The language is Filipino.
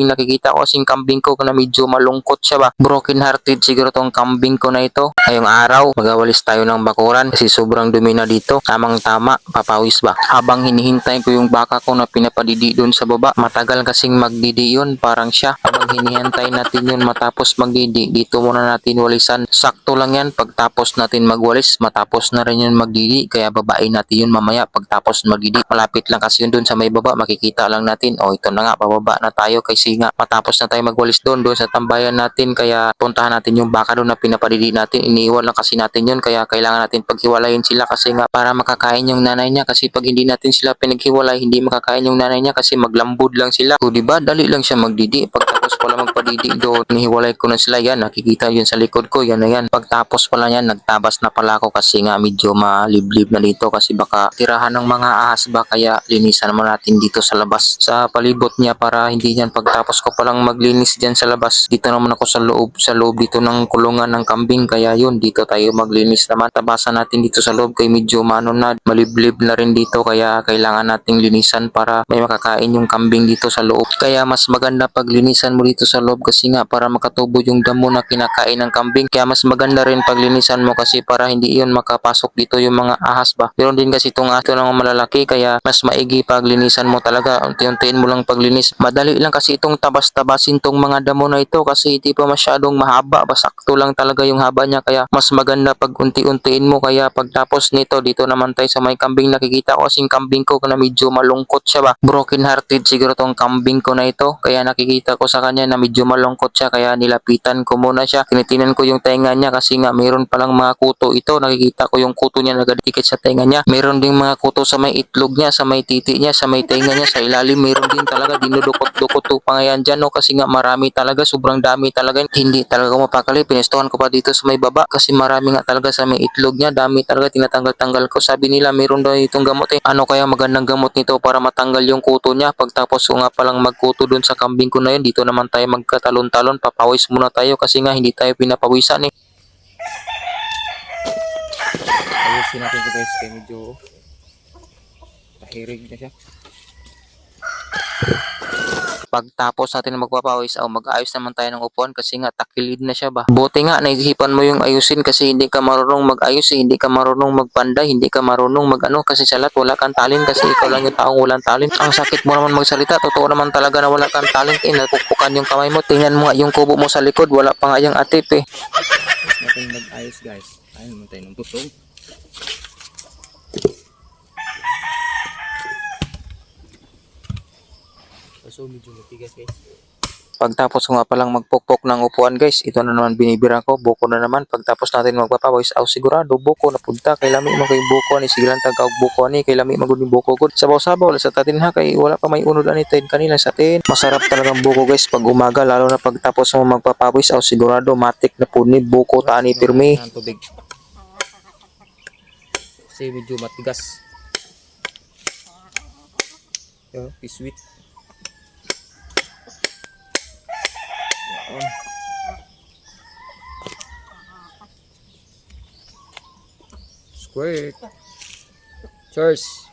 Yung nakikita ko kasing kambing ko na medyo malungkot siya ba. Broken hearted siguro tong kambing ko na ito. Ngayong araw, magawalis tayo ng bakuran kasi sobrang dumi na dito. Tamang tama, papawis ba. Habang hinihintay ko yung baka ko na pinapadidi doon sa baba, matagal kasing magdidi yun, parang siya. Habang hinihintay natin yun matapos magdidi, dito muna natin walisan. Sakto lang yan, pagtapos natin magwalis, matapos na rin yun magdidi. Kaya babain natin yun mamaya pagtapos magdidi. Malapit lang kasi yun doon sa may baba, makikita lang natin. O ito na nga, pababa na tayo kasi nga matapos na tayo magwalis doon, doon sa tambayan natin. Kaya puntahan natin yung baka doon na pinapadidi natin. Iniiwan lang kasi natin yun, kaya kailangan natin paghiwalayin sila kasi nga para makakain yung nanay niya. Kasi pag hindi natin sila pinaghiwalay, hindi makakain yung nanay niya kasi maglambod lang sila. So, di ba? Dali lang siya magdidi. Pagtapos pala magpadidi doon, nihiwalay ko na sila. Yan. Nakikita yun sa likod ko. Yan na yan. Pagtapos pala yan, nagtabas na pala ako kasi nga medyo maliblib na dito kasi baka tirahan ng mga ahas ba. Kaya linisan naman natin dito sa labas. Sa palibot niya para hindi yan pagtapos ko palang maglinis dyan sa labas. Dito naman ako sa loob sa loob dito ng kulungan ng kambing. Kaya yun dito tayo maglinis naman. Tabasan natin dito sa loob kay medyo mano na maliblib na rin dito. Kaya kailangan nating linisan para may makakain yung kambing dito sa loob. Kaya mas maganda pag linisan mo dito sa loob kasi nga para makatubo yung damo na kinakain ng kambing. Kaya mas maganda rin pag linisan mo kasi para hindi yun makapasok dito yung mga ahas ba. Pero din kasi itong ato ng malalaki kaya mas maigi pag linisan mo talaga. Unti-untiin mo lang paglinis. Madali lang kasi itong tabas-tabasin tong mga damo na ito kasi hindi pa masyadong mahaba ba. Sakto lang talaga yung haba niya. Kaya mas maganda pag unti-untiin mo. Kaya pagtapos nito dito naman tayo sa may kambing. Nakikita ko kasing kambing ko na medyo malungkot siya ba. Broken hearted siguro tong kambing ko na ito. Kaya nakikita ko sa kanya na medyo malungkot siya kaya nilapitan ko muna siya. Tinitinan ko yung tenga niya kasi nga mayroon palang mga kuto. Ito nakikita ko yung kuto niya nagadikit sa tenga niya. Mayroon ding mga kuto sa may itlog niya sa may titi niya sa may tenga niya sa ilalim. Mayroon din talaga dinudukot-dukot to pa nga yan dyan no? Kasi nga marami talaga sobrang dami talaga. Hindi talaga mapakali pinestuhan ko pa dito sa may baba. Kasi marami nga talaga sa may itlog niya dami talaga tinatanggal-tanggal ko. Sabi nila mayroon daw itong gamot eh. Ano kaya magandang gamot nito para matanggal yung kuto niya? Pagtapos ko nga palang magkuto dun sa kambing ko na yun dito naman tayo magkatalon-talon. Papawis muna tayo kasi nga hindi tayo pinapawisan eh. Ayusin natin ito guys kaya medyo tahirig na siya pagtapos natin magpapawis o mag-ayos naman tayo ng upuan kasi nga takilid na siya ba. Buti nga naisipan mo yung ayusin kasi hindi ka marunong mag-ayos, eh, hindi ka marunong magpanday, hindi ka marunong mag-ano kasi sa lahat wala kang talent kasi ikaw lang yung taong walang talent. Ang sakit mo naman magsalita, totoo naman talaga na wala kang talent eh, napukpukan yung kamay mo. Tingnan mo nga yung kubo mo sa likod, wala pa nga yung atip eh. natin mag-ayos guys. Ayun naman tayo ng butong. Kaso medyo matigas guys. Pagtapos ko nga palang magpokpok ng upuan guys, ito na naman binibira ko, buko na naman. Pagtapos natin magpapawis, aw sigurado, buko na punta. Kay lami mo kay buko ni sigilan tagaw buko ni, kay lami magud ni buko gud. Sabaw-sabaw wala sa tatin ha, kay wala pa may unod ani tayo kanila sa atin. Masarap talagang buko guys pag umaga, lalo na pagtapos mo magpapawis, aw sigurado matik na po ni buko tani pirmi. Kasi medyo matigas. Yo, sweet. Squirt. Cheers.